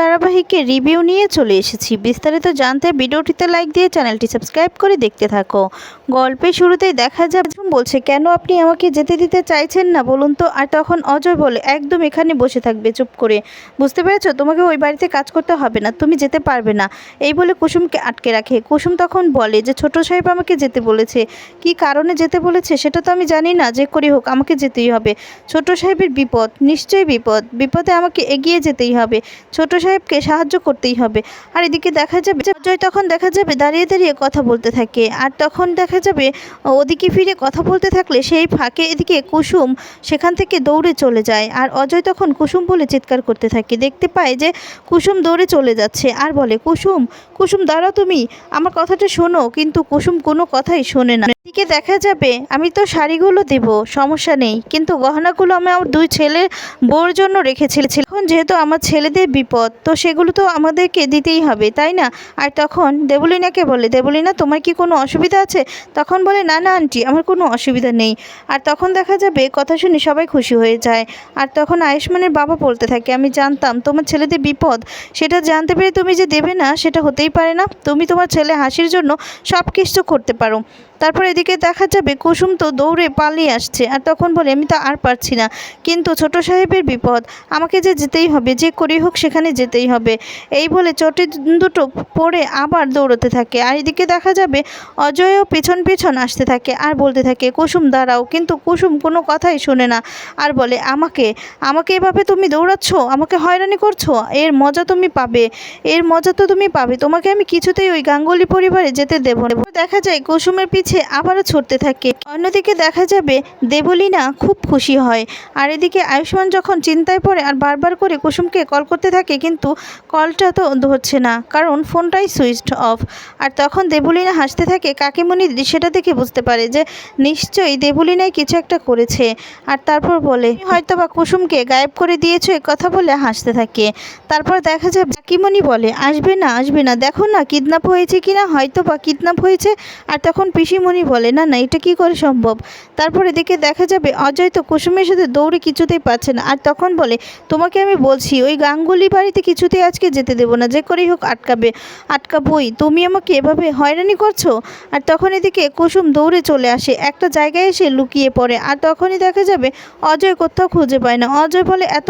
ধারাবাহিকের রিভিউ নিয়ে চলে এসেছি। বিস্তারিত জানতে ভিডিওটিতে লাইক দিয়ে চ্যানেলটি সাবস্ক্রাইব করে দেখতে থাকো। গল্পের শুরুতেই দেখা ঝুম বলছে, কেন আপনি আমাকে যেতে দিতে চাইছেন না বলুন তো? আর তখন অজয় বলে, একদম এখানে বসে থাকবে, চুপ করে। বুঝতে পেরেছ? তোমাকে ওই বাড়িতে কাজ করতে হবে না, তুমি যেতে পারবে না। এই বলে কুসুমকে আটকে রাখে। কুসুম তখন বলে যে, ছোট সাহেব আমাকে যেতে বলেছে। কি কারণে যেতে বলেছে? সেটা তো আমি জানি না। যে করি হোক, আমাকে যেতেই হবে। ছোট সাহেবের বিপদ? নিশ্চয়ই বিপদ। বিপদে আমাকে এগিয়ে যেতেই হবে। ছোট সাহেবকে সাহায্য করতেই হবে। আর এদিকে দেখা যাবে অজয় তখন দেখা যাবে দাঁড়িয়ে দাঁড়িয়ে কথা বলতে থাকে। আর তখন দেখা যাবে ওদিকে ফিরে কথা বলতে থাকলে সেই ফাঁকে এদিকে কুসুম সেখান থেকে দৌড়ে চলে যায়। আর অজয় তখন কুসুম বলে চিৎকার করতে থাকে। দেখতে পায় যে কুসুম দৌড়ে চলে যাচ্ছে আর বলে, কুসুম কুসুম দাঁড়াও তুমি। আমার কথাটা শোনো, কিন্তু কুসুম কোনো কথাই শোনে না। এদিকে দেখা যাবে, আমি তো শাড়িগুলো দেব, সমস্যা নেই। কিন্তু গহনাগুলো আমি আমার দুই ছেলে বউর জন্য রেখেছিলাম এখন যেহেতু আমার ছেলেদের বিপদ তো সেগুলো তো আমাদেরকে দিতেই হবে, তাই না? আর তখন দেবলিনাকে বলে, দেবলিনা, তোমার কি কোনো অসুবিধা আছে? তখন বলে, না না, আন্টি, আমার কোনো অসুবিধা নেই। আর তখন দেখা যাবে, কথা শুনে সবাই খুশি হয়ে যায়। আর তখন আয়ুষ্মানের বাবা বলতে থাকে, আমি জানতাম তোমার ছেলেদের বিপদ। সেটা জানতে পেরে তুমি যে দেবে না, সেটা হতেই পারে না। তুমি তোমার ছেলে হাসির জন্য সব কিছু করতে পারো। তারপর এদিকে দেখা যাবে কুসুম তো দৌড়ে পালিয়ে আসছে আর তখন বলে, আমি তো আর পারছি না। কিন্তু ছোট সাহেবের বিপদ, আমাকে যে যেতেই হবে, যে করি হোক সেখানে যেতেই হবে। এই বলে চটি দুটো পড়ে আবার দৌড়তে থাকে। আর এদিকে দেখা যাবে অজয়ও পেছন পেছন আসতে থাকে আর বলতে থাকে, কুসুম, দাঁড়াও। কিন্তু কুসুম কোনো কথাই শোনে না আর বলে, আমাকে? আমাকে এভাবে তুমি দৌড়াচ্ছ? আমাকে হয়রানি করছ? এর মজা তুমি পাবে। এর মজা তো তুমি পাবে। তোমাকে আমি কিছুতেই ওই গাঙ্গুলি পরিবারে যেতে দেবো দেখা যায় কুসুমের পিছে আবারও ছুটতে থাকে। অন্যদিকে দেখা যাবে দেবলীনা খুব খুশি হয়। আর এদিকে আয়ুষ্মান যখন চিন্তায় পড়ে আর বারবার করে কুসুমকে কল করতে থাকে কিন্তু কলটা তো ধরছে না, কারণ ফোনটাই সুইচড অফ। আর তখন দেবলীনা হাসতে থাকে, কাকিমণি সেটা দেখে বুঝতে পারে যে নিশ্চয়ই দেবলীনাই কিছু একটা করেছে। আর তারপর বলে হয়তো বা কুসুমকে গায়েব করে দিয়েছ কথা বলে হাসতে থাকে। তারপর দেখা যায় কাকিমণি বলে, আসবে না আসবে না। দেখো না, কিডন্যাপ হয়েছে কি না হয়তো বা কিডন্যাপ হয়েছে। আর তখন পিসিমণি বলে, না না, এটা কি করে সম্ভব? তারপরে এদিকে দেখা যাবে অজয় তো কুসুমের সাথে দৌড়ে কিছুতেই পাচ্ছে না। আর তখন বলে, তোমাকে আমি বলছি, ওই গাঙ্গুলি বাড়িতে কিছুতেই আজকে যেতে দেবো না, যে করেই হোক আটকাবে, আটকাবই। তুমি আমাকে এভাবে হয়রানি করছ? আর তখন এদিকে কুসুম দৌড়ে চলে আসে, একটা জায়গায় এসে লুকিয়ে পড়ে। আর তখনই দেখা যাবে অজয় কোথাও খুঁজে পায় না। অজয় বলে, এত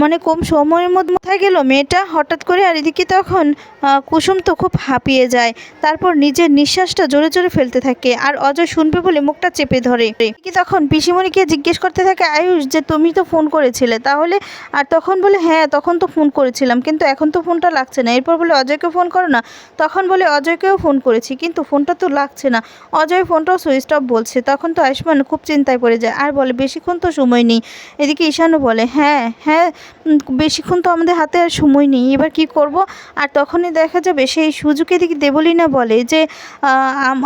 মানে কম সময়ের মধ্যে কোথায় গেল মেয়েটা? হঠাৎ করে আর এদিকে তখন কুসুম তো খুব হাঁপিয়ে যায়। তারপর নিজের নিঃশ্বাসটা জোরে জোরে ফেলতে থাকে। আর অজয় শুনবে বলে মুখটা চেপে ধরে। কি তখন পিসিমণিকে জিজ্ঞেস করতে থাকে, আয়ুষ, যে তুমি তো ফোন করেছিলে, তাহলে? আর তখন বলে হ্যাঁ তখন তো ফোন করেছিলাম, কিন্তু এখন তো ফোনটা লাগছে না। এরপর বলে অজয়কে ফোন করো না? তখন বলে, অজয়কেও ফোন করেছি, কিন্তু ফোনটা তো লাগছে না। অজয় ফোনটাও সুইচ অফ বলছে। তখন তো আয়ুষ্মান খুব চিন্তায় পড়ে যায়, আর বলে, বেশিক্ষণ তো সময় নেই। এদিকে ঈশানও বলে হ্যাঁ হ্যাঁ বেশিক্ষণ তো আমাদের হাতে আর সময় নেই, এবার কি করব? আর তখনই দেখা যাবে, সেই সুযোগে দিকে দেবলীনা বলে যে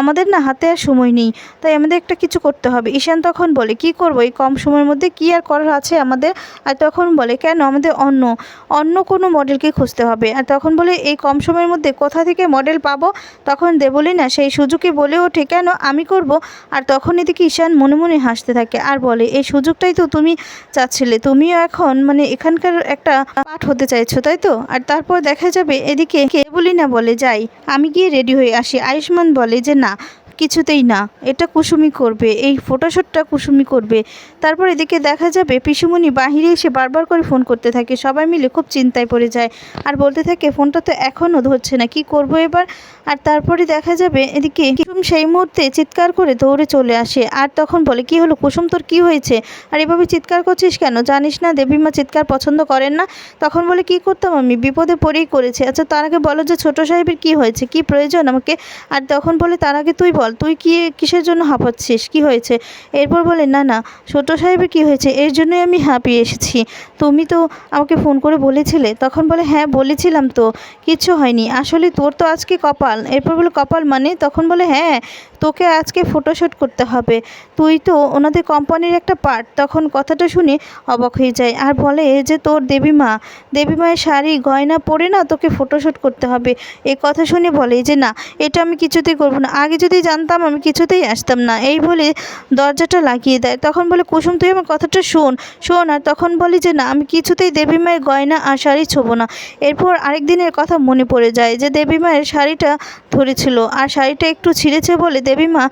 আমাদের না হাতে আর সময় নেই। তাই আমাদের একটা কিছু করতে হবে। ঈশান তখন বলে, কি করব? এই কম সময়ের মধ্যে কি আর করার আছে আমাদের? আর তখন বলে, কেন? আমাদের অন্য অন্য কোনো মডেলকে খুঁজতে হবে। আর তখন বলে, এই কম সময়ের মধ্যে কোথা থেকে মডেল পাবো? তখন দেবলীনা সেই সুযোগে বলে ওঠে, কেন? আমি করব। আর তখন এদিকে ঈশান মনে মনে হাসতে থাকে আর বলে, এই সুযোগটাই তো তুমি চাচ্ছিলে। তুমিও এখন মানে এখানকার একটা পাঠ হতে চাইছো, তাই তো? আর তারপর দেখা যাবে এদিকে কে বলি না বলে যাই। আমি গিয়ে রেডি হয়ে আসি। আয়ুষ্মান বলে যে, না কিছুতেই না। এটা কুসুমি করবে এই ফটোশ্যুটটা কুসুমি করবে। তারপর এদিকে দেখা যাবে পিসুমণি বাহিরে এসে বারবার করে ফোন করতে থাকে। সবাই মিলে খুব চিন্তায় পড়ে যায়। আর বলতে থাকে, ফোনটা তো এখনও ধরছে না, কি করব এবার? আর তারপরে দেখা যাবে এদিকে কুসুম সেই মুহূর্তে চিৎকার করে দৌড়ে চলে আসে। আর তখন বলে, কি হলো কুসুম, তোর কি হয়েছে? আর এভাবে চিৎকার করছিস কেন? জানিস না, দেবীমা চিৎকার পছন্দ করেন না। তখন বলে, কি করতাম আমি? বিপদে পড়েই করেছি। আচ্ছা তার আগে বলো যে ছোট সাহেবের কি হয়েছে? কি প্রয়োজন আমাকে? আর তখন বলে, তার আগে তুই বল, তুই কি, কিসের জন্য হাঁপাচ্ছিস? কি হয়েছে? এরপর বলে, না না, ছোট সাহেবের কি হয়েছে? এর জন্যই আমি হাঁপিয়ে এসেছি। তুমি তো আমাকে ফোন করে বলেছিলে। তখন বলে হ্যাঁ বলেছিলাম তো, কিচ্ছু হয়নি। আসলে তোর তো আজকে কপাল। এরপর বলে, কপাল মানে? তখন বলে হ্যাঁ তোকে আজকে ফটোশ্যুট করতে হবে। তুই তো ওনাদের কোম্পানির একটা পার্ট তখন কথাটা শুনে অবাক হয়ে যায়। আর বলে যে, তোর দেবীমা, দেবীমায়ের শাড়ি, গয়না পরে না তোকে ফটোশ্যুট করতে হবে। এই কথা শুনে বলে যে, না, এটা আমি কিছুতেই করব না। আগে যদি জানতাম, আমি কিছুতেই আসতাম না। এই বলে দরজাটা লাগিয়ে দেয়। তখন বলে, কুসুম, তুই আমার কথাটা শোন শোন। আর তখন বলি যে, না আমি কিছুতেই দেবী মায়ের গয়না আর শাড়ি ছোবো না। এরপর আরেক দিনের কথা মনে পড়ে যায় যে দেবী মায়ের শাড়িটা ধরেছিল আর শাড়িটা একটু ছিঁড়েছে বলে দেবী মা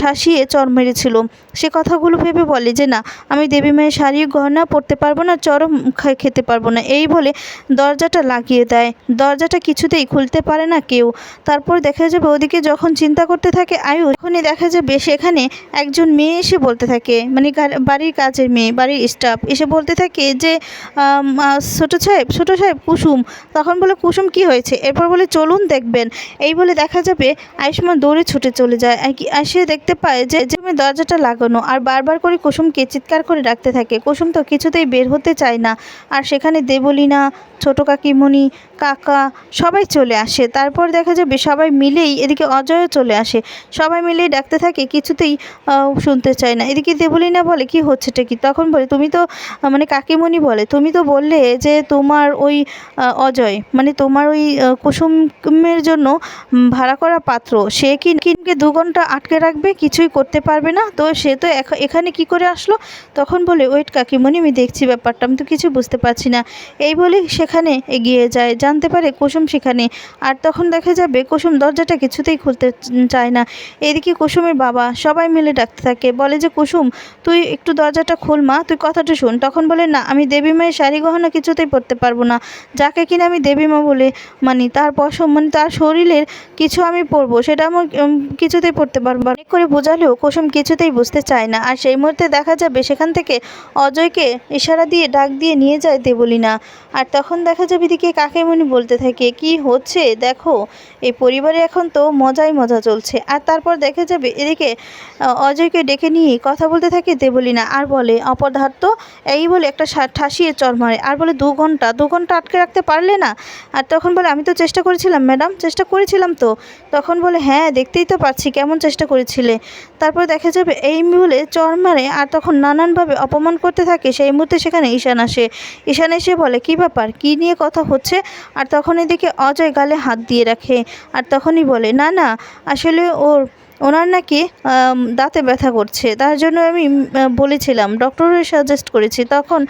ঠাসিয়ে চর মেরেছিল। সে কথাগুলো ভেবে বলে যে, না, আমি দেবী মায়ের শাড়ি গহনা পরতে পারব না, চরম খেতে পারব না। এই বলে দরজাটা লাগিয়ে দেয়। দরজাটা কিছুতেই খুলতে পারে না কেউ। তারপর দেখা যাবে ওদিকে যখন চিন্তা করতে থাকে আয়ুষ তখনই দেখা যাবে সেখানে একজন মেয়ে এসে বলতে থাকে। মানে বাড়ির কাজের মেয়ে, বাড়ির স্টাফ এসে বলতে থাকে যে ছোটো সাহেব ছোটো সাহেব, কুসুম। তখন বলে, কুসুম, কি হয়েছে? এরপর বলে, চলুন দেখবেন। এই বলে দেখা যাবে, আয়ুষ্মান দৌড়ে ছুটে চলে যায়। আর সে দেখতে পায় যে যে দরজাটা লাগানো আর বারবার করে কুসুমকে চিৎকার করে ডাকতে থাকে। কুসুম তো কিছুতেই বের হতে চায় না। আর সেখানে দেবলীনা, ছোটো কাকিমণি, কাকা সবাই চলে আসে। তারপর দেখা যাবে সবাই মিলেই এদিকে অজয়ও চলে আসে। সবাই মিলেই ডাকতে থাকে, কিছুতেই শুনতে চায় না। এদিকে দেবলীনা বলে, কি হচ্ছেটা কি? তখন বলে, তুমি তো মানে কাকিমণি বলে, তুমি তো বললে যে তোমার ওই অজয় মানে তোমার ওই কুসুমের জন্য ভাড়া করা পাত্র। সে কি দু ঘণ্টা আটকে রাখবে? কিছুই করতে পারবে না? তো সে তো এখ- এখানে কি করে আসলো? তখন বলে, ওয়েট কাকিমণি, আমি দেখছি ব্যাপারটা। আমি তো কিছু বুঝতে পারছি না। এই বলে সেখানে এগিয়ে যায়। জানতে পারে কুসুম সেখানে। আর তখন দেখা যাবে, কুসুম দরজাটা কিছুতেই খুলতে চায় না। এদিকে কুসুমের বাবা সবাই মিলে ডাকতে থাকে। বলে যে, কুসুম, তুই একটু দরজাটা খোল মা। তুই কথাটা শোন। তখন বলে, না, আমি দেবী মায়ের শাড়ি গহনা কিছুতেই পরতে পারব না। যাকে কিনা আমি দেবী মা বলে মানি, তার পশম মানে তার শরীরের কিছু আমি পরবো। সেটা আমার কিছুতেই পড়তে পারব অনেক করে বোঝালেও কুসুম কিছুতেই বুঝতে চায় না। আর সেই মুহূর্তে দেখা যাবে সেখান থেকে অজয়কে ইশারা দিয়ে ডাক দিয়ে নিয়ে যায় দেবলীনা। আর তখন দেখা যাবে এদিকে কাকেমণি বলতে থাকে, কি হচ্ছে? দেখো, এই পরিবারে এখন তো মজাই মজা চলছে। আর তারপর দেখা যাবে এদিকে অজয়কে ডেকে নিয়ে কথা বলতে থাকে দেবলীনা। আর বলে, অপদার্থ, এই বলে একটা ঠাসিয়ে চর মারে। আর বলে, দু ঘণ্টা দু ঘণ্টা আটকে রাখতে পারলে না? আর তখন বলে, আমি তো চেষ্টা করেছিলাম, ম্যাডাম, চেষ্টা করেছিলাম তো। তখন বলে হ্যাঁ দেখতেই তো পাচ্ছি, কেমন চেষ্টা করেছিলে? তারপর দেখা যাবে এই বলে চর মারে আর তখন নানানভাবে অপমান করতে থাকে, সেই মুহূর্তে সেখানে ঈশান আসে। ঈশান এসে বলে, কি ব্যাপার? কি নিয়ে কথা হচ্ছে? আর তখন এদিকে অজয় গালে হাত দিয়ে রাখে। আর তখনই বলে, না না, আসলে ওর ওনার নাকি দাঁতে ব্যথা করছে। তার জন্য আমি বলেছিলাম ডক্টরের সাজেস্ট করেছি। তখন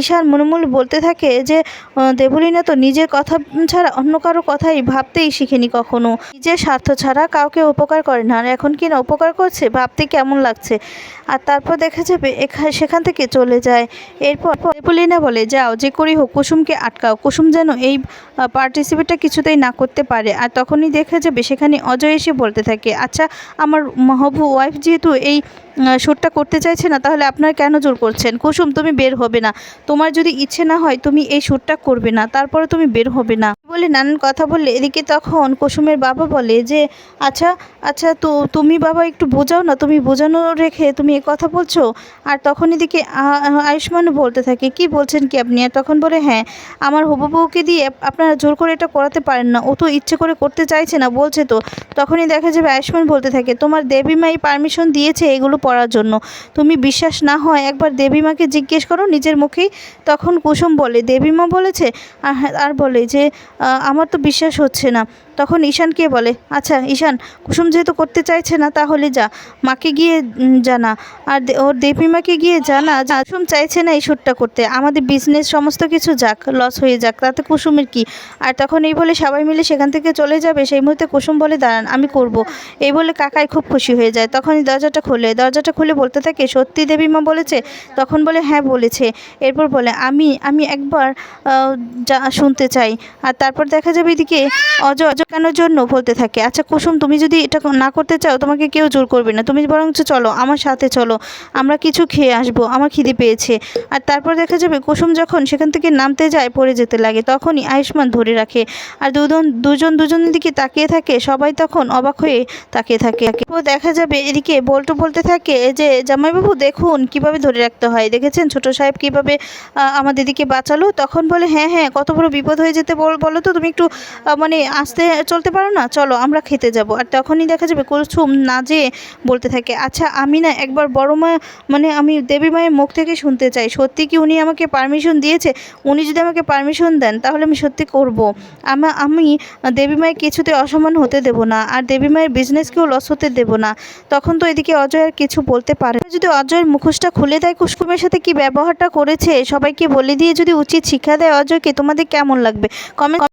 ঈশান মনে বলতে থাকে যে দেবলীনা তো নিজের কথা ছাড়া অন্য কারও কথাই ভাবতেই শিখেনি কখনো। নিজের স্বার্থ ছাড়া কাউকে উপকার করে না। আর এখন কি না উপকার করছে? ভাবতে কেমন লাগছে? আর তারপর দেখা যাবে এখানে সেখান থেকে চলে যায়। এরপর দেবলীনা বলে, যাও, যে করেই হোক, কুসুমকে আটকাও। কুসুম যেন এই পার্টিসিপেটটা কিছুতেই না করতে পারে। আর তখনই দেখা যাবে, সেখানে অজয় এসে বলতে থাকে আচ্ছা আমার হবু ওয়াইফ যেহেতু এই শ্যুটটা করতে চাইছে না, তাহলে আপনার কেন জোর করছেন? কুসুম, তুমি বের হবে না। তোমার যদি ইচ্ছে না হয়, তুমি এই শ্যুটটা করবে না, তারপরে তুমি বের হবে না। বলে নানান কথা বললে, এদিকে তখন কুসুমের বাবা বলে যে আচ্ছা আচ্ছা তো তুমি বাবা একটু বোঝাও না, তুমি বোঝানো রেখে তুমি এ কথা বলছো? আর তখন এদিকে আয়ুষ্মানও বলতে থাকে, কি বলছেন কি আপনি? আর তখন বলে হ্যাঁ আমার হবু বউকে দিয়ে আপনারা জোর করে এটা করাতে পারেন না, ও তো ইচ্ছে করে করতে চাইছে না, বলছে তো। তখনই দেখা যাবে আয়ুষ্মান বলতে থাকে, তোমার দেবী মাই পারমিশন দিয়েছে এগুলো পড়ার জন্য। তুমি বিশ্বাস না হয় একবার দেবীমাকে জিজ্ঞেস করো নিজের মুখেই তখন কুসুম বলে দেবীমা বলেছে? আর হ্যাঁ, আর বলে যে আমার তো বিশ্বাস হচ্ছে না। তখন ঈশানকে বলে আচ্ছা ঈশান, কুসুম যেহেতু করতে চাইছে না, তাহলে যা। মাকে গিয়ে জানা। আর ওর দেবীমাকে গিয়ে জানা কুসুম চাইছে না এই শ্যুটটা করতে। আমাদের বিজনেস সমস্ত কিছু যাক লস হয়ে যাক, তাতে কুসুমের কি? আর তখন এই বলে সবাই মিলে সেখান থেকে চলে যাবে। সেই মুহূর্তে কুসুম বলে, দাঁড়ান, আমি করব। এই বলে কাকাই খুব খুশি হয়ে যায়। তখনই দরজাটা খোলে। দরজাটা খুলে বলতে থাকে, সত্যি দেবীমা বলেছে? তখন বলে হ্যাঁ বলেছে। এরপর বলে, আমি আমি একবার যা, শুনতে চাই। আর তারপর দেখা যাবে এদিকে অজ অজকানোর জন্য বলতে থাকে আচ্ছা কুসুম, তুমি যদি এটা না করতে চাও, তোমাকে কেউ জোর করবে না। তুমি বরঞ্চ চলো, আমার সাথে চলো। আমরা কিছু খেয়ে আসব, আমার খিদে পেয়েছে। আর তারপর দেখা যাবে কুসুম যখন সেখান থেকে নামতে যায়, পড়ে যেতে লাগে, তখনই আয়ুষ্মান ধরে রাখে। আর দুজন দুজন দুজনের দিকে তাকিয়ে থাকে, সবাই তখন অবাক হয়ে তাকিয়ে থাকে। ও দেখা যাবে এদিকে বল্টু বলতে থাকে যে, জামাইবাবু, দেখুন কীভাবে ধরে রাখতে হয়। দেখেছেন ছোট সাহেব কীভাবে আমাদের দিকে বাঁচালো? তখন বলে হ্যাঁ হ্যাঁ কত বড় বিপদ হয়ে যেতে বলো তো, তুমি একটু মানে আস্তে চলতে পারো না? চলো, আমরা খেতে যাব। আর তখনই দেখা যাবে কুলসুম না যেয়ে বলতে থাকে আচ্ছা আমি না একবার বড় মা মানে আমি দেবী মায়ের মুখ থেকে শুনতে চাই। সত্যি কি উনি আমাকে পারমিশন দিয়েছে? উনি যদি আমাকে পারমিশন দেন, তাহলে আমি সত্যি করব। আমা, আমি দেবী মায়ের কিছুতে অসম্মান হতে দেব না, আর দেবী মায়ের বিজনেসকেও লস হতে দেব না। তখন তো এদিকে অজয় আর কিছু বলতে পারে। যদি অজয়ের মুখোশটা খুলে দেয় কুসকুমের সাথে কি ব্যবহারটা করেছে? সবাইকে বলে দিয়ে যদি উচিত শিক্ষা দেয় অজয়কে, তোমাদের কেমন লাগবে? কমেন্ট